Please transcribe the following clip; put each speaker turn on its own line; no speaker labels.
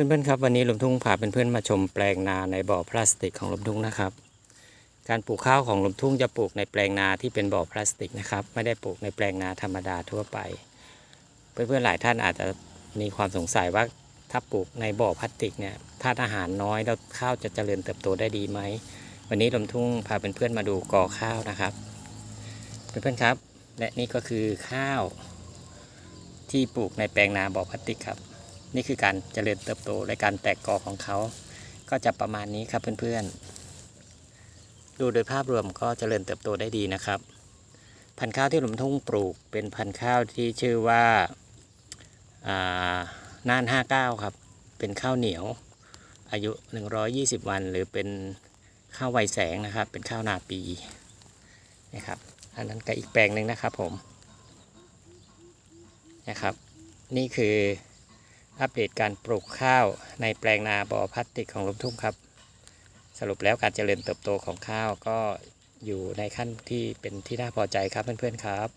เพื่อนๆครับวันนี้ลมทุ่งพาเพื่อนๆมาชมแปลงนาในบ่อพลาสติกของลมทุ่งนะครับ การปลูกข้าวของลมทุ่งจะปลูกในแปลงนาที่เป็นบ่อพลาสติกนะครับ ไม่ได้ปลูกในแปลงนาธรรมดาทั่วไป เพื่อนๆหลายท่านอาจจะมีความสงสัยว่าถ้าปลูกในบ่อพลาสติกเนี่ยธาตุอาหารน้อยแล้วข้าวจะเจริญเติบโตได้ดีไหมวันนี้ลมทุ่งพาเพื่อนๆมาดูกอข้าวนะครับ เพื่อนๆครับ และนี่ก็คือข้าวที่ปลูกในแปลงนาบ่อพลาสติกครับ นี่คือการเจริญเติบโตและการแตกกอของเขา ก็จะประมาณนี้ครับเพื่อนๆ ดูโดยภาพรวมก็เจริญเติบโตได้ดีนะครับ พันธุ์ข้าวที่หลุมทุ่งปลูก เป็นพันธุ์ข้าวที่ชื่อว่าอ่าน่าน59 ครับ เป็นข้าวเหนียว อายุ 120 วัน หรือเป็นข้าวไวแสงนะครับ เป็นข้าวนาปีนะครับ อันนั้นก็อีกแปลงหนึ่งนะครับผมนะครับ นี่คือ อัปเดตการปลูกข้าวในแปลงนาบ่อพลาสติกของลมทุ่งครับ สรุปแล้วการเจริญเติบโตของข้าวก็อยู่ในขั้นที่เป็นที่น่าพอใจครับเพื่อนๆครับ